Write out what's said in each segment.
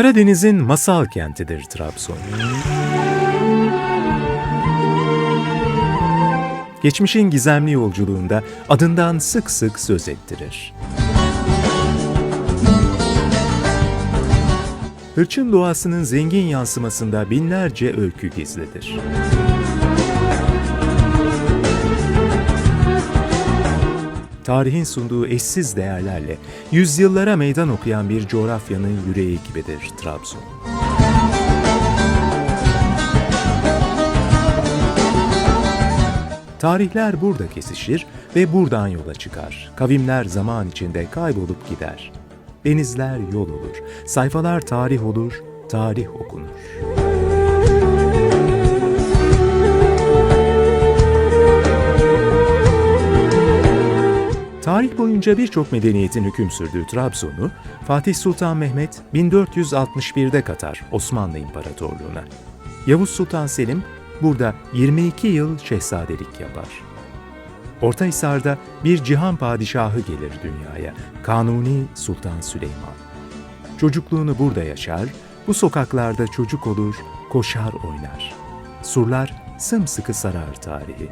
Karadeniz'in masal kentidir Trabzon. Geçmişin gizemli yolculuğunda adından sık sık söz ettirir. Hırçın doğasının zengin yansımasında binlerce öykü gizlidir. Tarihin sunduğu eşsiz değerlerle yüzyıllara meydan okuyan bir coğrafyanın yüreği gibidir Trabzon. Tarihler burada kesişir ve buradan yola çıkar. Kavimler zaman içinde kaybolup gider. Denizler yol olur, sayfalar tarih olur, tarih okunur. Tarih boyunca birçok medeniyetin hüküm sürdüğü Trabzon'u Fatih Sultan Mehmet 1461'de katar Osmanlı İmparatorluğu'na. Yavuz Sultan Selim burada 22 yıl şehzadelik yapar. Ortahisar'da bir cihan padişahı gelir dünyaya, Kanuni Sultan Süleyman. Çocukluğunu burada yaşar, bu sokaklarda çocuk olur, koşar oynar. Surlar sımsıkı sarar tarihi.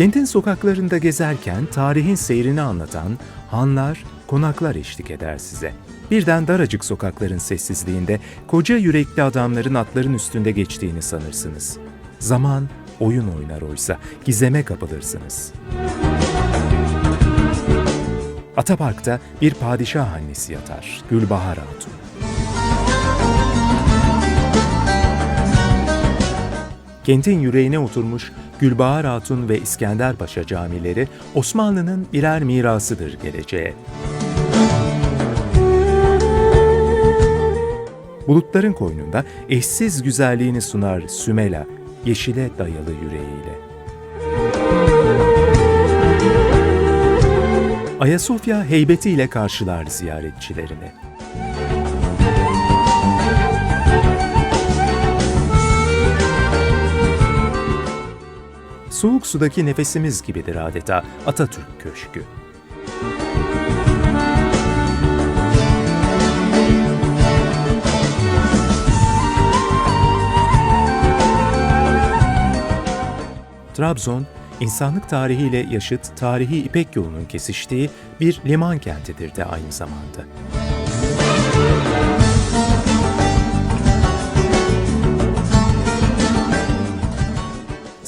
Kentin sokaklarında gezerken tarihin seyrini anlatan hanlar, konaklar eşlik eder size. Birden daracık sokakların sessizliğinde koca yürekli adamların atların üstünde geçtiğini sanırsınız. Zaman oyun oynar oysa gizeme kapılırsınız. Atapark'ta bir padişah annesi yatar, Gülbahar Hatun. Kentin yüreğine oturmuş Gülbahar Hatun ve İskenderpaşa camileri Osmanlı'nın birer mirasıdır geleceğe. Bulutların koynunda eşsiz güzelliğini sunar Sümela, yeşile dayalı yüreğiyle. Ayasofya heybetiyle karşılar ziyaretçilerini. Soğuk sudaki nefesimiz gibidir adeta Atatürk Köşkü. Trabzon, insanlık tarihiyle yaşıt tarihi İpek yolunun kesiştiği bir liman kentidir de aynı zamanda.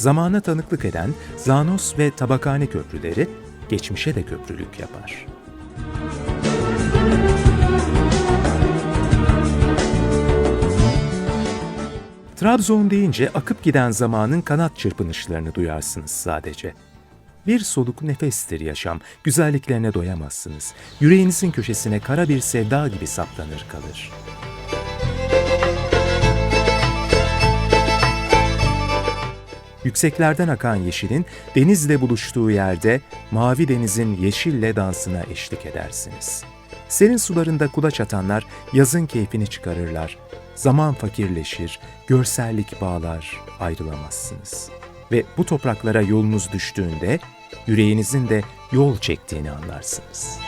Zamana tanıklık eden Zanos ve Tabakhane köprüleri geçmişe de köprülük yapar. Trabzon deyince akıp giden zamanın kanat çırpınışlarını duyarsınız sadece. Bir soluk nefestir yaşam, güzelliklerine doyamazsınız. Yüreğinizin köşesine kara bir sevda gibi saplanır kalır. Yükseklerden akan yeşilin denizle buluştuğu yerde mavi denizin yeşille dansına eşlik edersiniz. Serin sularında kulaç atanlar yazın keyfini çıkarırlar. Zaman fakirleşir, görsellik bağlar, ayrılamazsınız. Ve bu topraklara yolunuz düştüğünde yüreğinizin de yol çektiğini anlarsınız.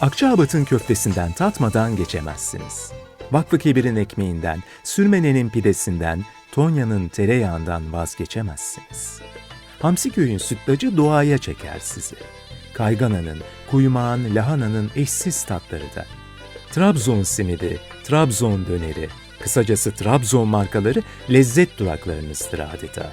Akçaabat'ın köftesinden tatmadan geçemezsiniz. Vakfı Kebir'in ekmeğinden, Sürmene'nin pidesinden, Tonya'nın tereyağından vazgeçemezsiniz. Hamsiköy'ün sütlacı doğaya çeker sizi. Kaygana'nın, kuymağın, lahananın eşsiz tatları da. Trabzon simidi, Trabzon döneri, kısacası Trabzon markaları lezzet duraklarınızdır adeta.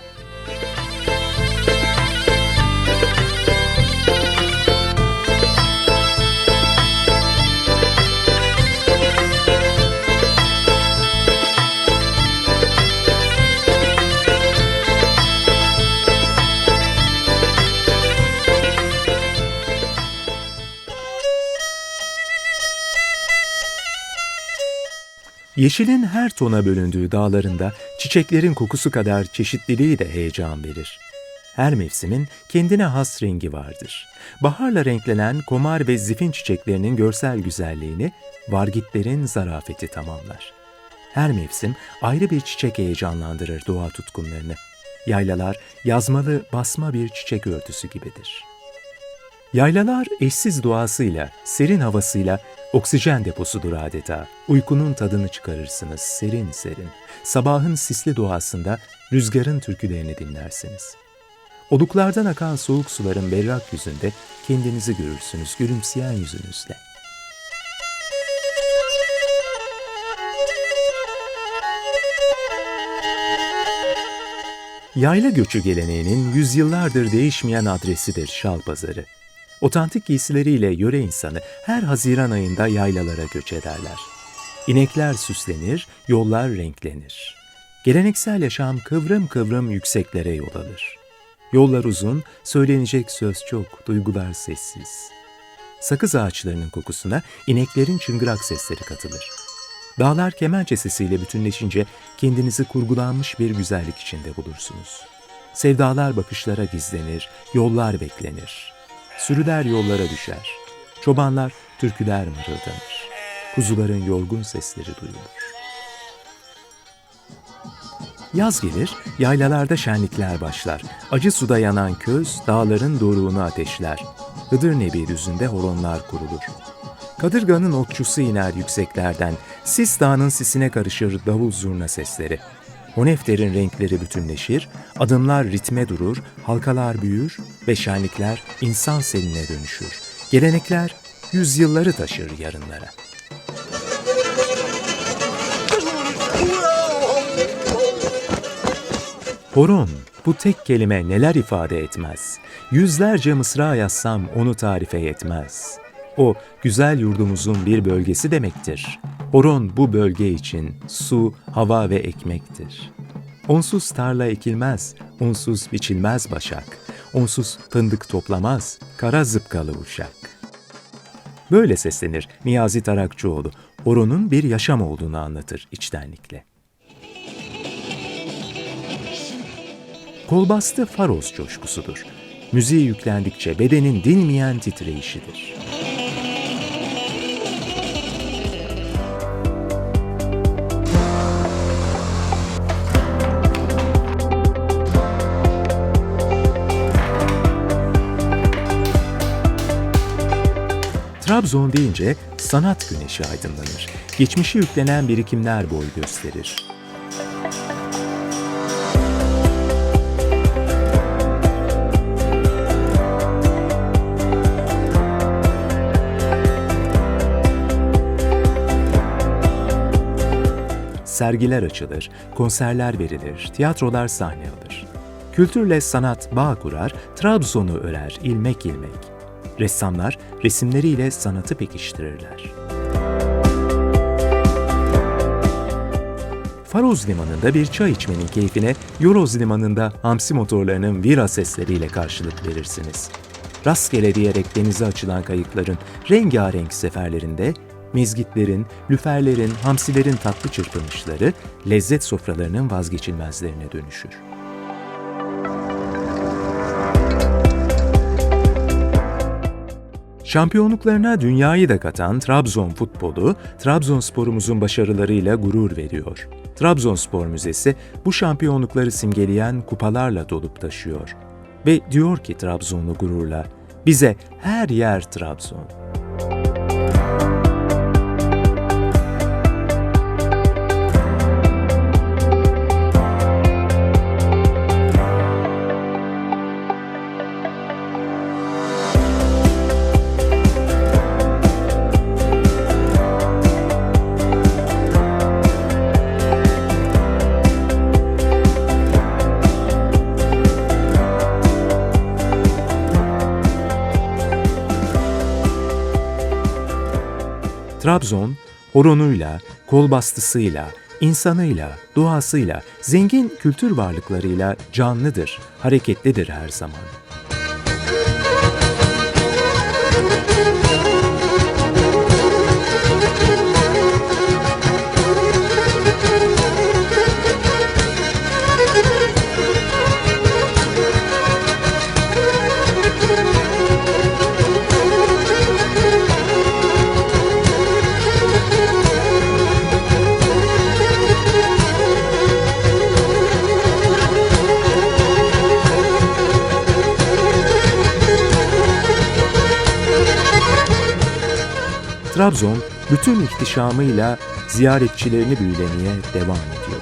Yeşilin her tona bölündüğü dağlarında çiçeklerin kokusu kadar çeşitliliği de heyecan verir. Her mevsimin kendine has rengi vardır. Baharla renklenen komar ve zifin çiçeklerinin görsel güzelliğini vargitlerin zarafeti tamamlar. Her mevsim ayrı bir çiçek heyecanlandırır doğa tutkunlarını. Yaylalar yazmalı basma bir çiçek örtüsü gibidir. Yaylalar eşsiz doğasıyla, serin havasıyla oksijen deposudur adeta. Uykunun tadını çıkarırsınız serin serin. Sabahın sisli doğasında rüzgarın türkülerini dinlersiniz. Oluklardan akan soğuk suların berrak yüzünde kendinizi görürsünüz gülümseyen yüzünüzle. Yayla göçü geleneğinin yüzyıllardır değişmeyen adresidir Şalpazarı. Otantik giysileriyle yöre insanı her Haziran ayında yaylalara göç ederler. İnekler süslenir, yollar renklenir. Geleneksel yaşam kıvrım kıvrım yükseklere yol alır. Yollar uzun, söylenecek söz çok, duygular sessiz. Sakız ağaçlarının kokusuna ineklerin çıngırak sesleri katılır. Dağlar kemençe sesiyle bütünleşince kendinizi kurgulanmış bir güzellik içinde bulursunuz. Sevdalar bakışlara gizlenir, yollar beklenir. Sürüler yollara düşer. Çobanlar türküler mırıldanır. Kuzuların yorgun sesleri duyulur. Yaz gelir, yaylalarda şenlikler başlar. Acı suda yanan köz, dağların doruğunu ateşler. Hıdır Nebi düzünde horonlar kurulur. Kadırganın okçusu iner yükseklerden, sis dağının sisine karışır davul zurna sesleri. Honefter'in renkleri bütünleşir, adımlar ritme durur, halkalar büyür ve şenlikler insan seline dönüşür. Gelenekler yüzyılları taşır yarınlara. Horon, bu tek kelime neler ifade etmez. Yüzlerce mısra yazsam onu tarife yetmez. O, güzel yurdumuzun bir bölgesi demektir. Horon bu bölge için su, hava ve ekmektir. Onsuz tarla ekilmez, onsuz biçilmez başak. Onsuz fındık toplamaz, kara zıpkalı uşak. Böyle seslenir Niyazi Tarakçıoğlu. Horonun bir yaşam olduğunu anlatır içtenlikle. Kolbastı Faros coşkusudur. Müziği yüklendikçe bedenin dinmeyen titreyişidir. Trabzon deyince sanat güneşi aydınlanır. Geçmişi yüklenen birikimler boy gösterir. Sergiler açılır, konserler verilir, tiyatrolar sahne alır. Kültürle sanat bağ kurar, Trabzon'u örer ilmek ilmek. Ressamlar resimleriyle sanatı pekiştirirler. Faroz Limanı'nda bir çay içmenin keyfine Yoroz Limanı'nda hamsi motorlarının vira sesleriyle karşılık verirsiniz. Rastgele diyerek denize açılan kayıkların rengarenk seferlerinde mezgitlerin, lüferlerin, hamsilerin tatlı çırpınışları lezzet sofralarının vazgeçilmezlerine dönüşür. Şampiyonluklarına dünyayı da katan Trabzon futbolu, Trabzonspor'umuzun başarılarıyla gurur veriyor. Trabzonspor Müzesi bu şampiyonlukları simgeleyen kupalarla dolup taşıyor. Ve diyor ki Trabzonlu gururla, bize her yer Trabzon. Trabzon, horonuyla, kolbastısıyla, insanıyla, doğasıyla, zengin kültür varlıklarıyla canlıdır, hareketlidir her zaman. Trabzon bütün ihtişamıyla ziyaretçilerini büyülemeye devam ediyor.